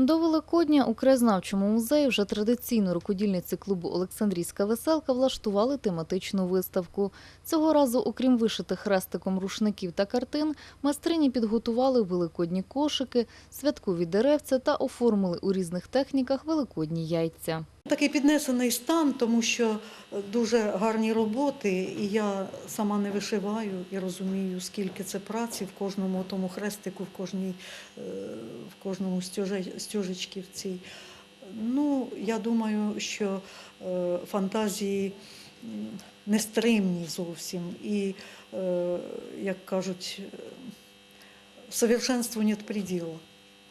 До Великодня у краєзнавчому музеї вже традиційно рукодільниці клубу Олександрійська веселка влаштували тематичну виставку. Цього разу, окрім вишитих хрестиком рушників та картин, майстрині підготували великодні кошики, святкові деревця та оформили у різних техніках великодні яйця. Такий піднесений стан, тому що дуже гарні роботи, і я сама не вишиваю і розумію, скільки це праці в кожному тому хрестику, в кожній, е, в кожному стюже- стюжечці в цій. Ну, я думаю, що е, фантазії нестримні зовсім. І, е, як кажуть, е, совершенству нет предела.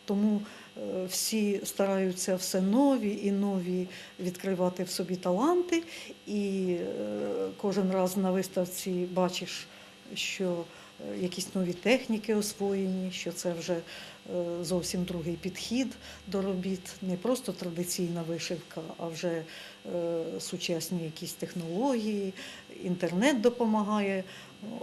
Тому е, всі стараються все нові і нові відкривати в собі таланти. І е, кожен раз на виставці бачиш, що е, якісь нові техніки освоєні, що це вже зовсім другий підхід до робіт, не просто традиційна вишивка, а вже сучасні якісь технології, інтернет допомагає,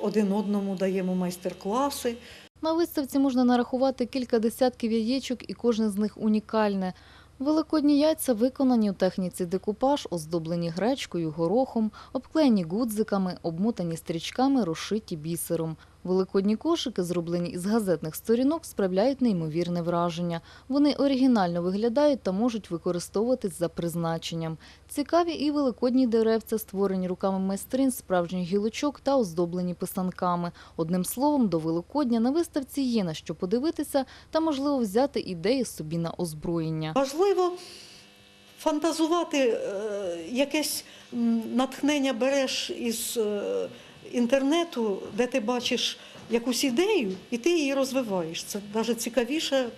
один одному даємо майстер-класи. На виставці можна нарахувати кілька десятків яєчок, і кожне з них унікальне. Великодні яйця виконані у техніці декупаж, оздоблені гречкою, горохом, обклеєні гудзиками, обмотані стрічками, розшиті бісером. Великодні кошики, зроблені із газетних сторінок, справляють неймовірне враження. Вони оригінально виглядають та можуть використовуватись за призначенням. Цікаві і великодні деревця, створені руками майстрин справжніх гілочок та оздоблені писанками. Одним словом, до Великодня на виставці є на що подивитися та, можливо, взяти ідеї собі на озброєння. Важливо фантазувати, е, якесь натхнення береш із е, інтернету, де ти бачиш якусь ідею, і ти її розвиваєш. Це навіть цікавіше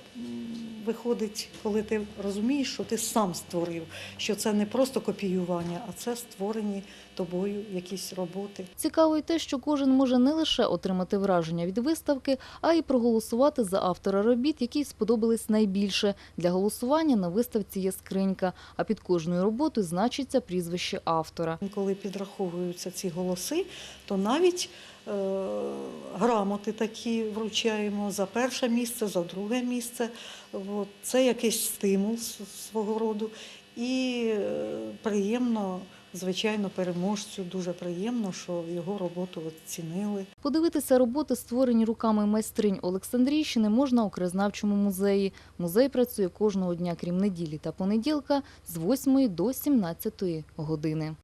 виходить, коли ти розумієш, що ти сам створив, що це не просто копіювання, а це створені тобою якісь роботи. Цікаво й те, що кожен може не лише отримати враження від виставки, а й проголосувати за автора робіт, які сподобались найбільше. Для голосування на виставці є скринька, а під кожною роботою значиться прізвище автора. Коли підраховуються ці голоси, то навіть грамоти такі вручаємо за перше місце, за друге місце. От. Це якийсь стимул свого роду. І е, приємно, звичайно, переможцю дуже приємно, що його роботу оцінили. Подивитися роботи, створені руками майстринь Олександрійщини, можна у краєзнавчому музеї. Музей працює кожного дня, крім неділі та понеділка, з 8 до 17 години.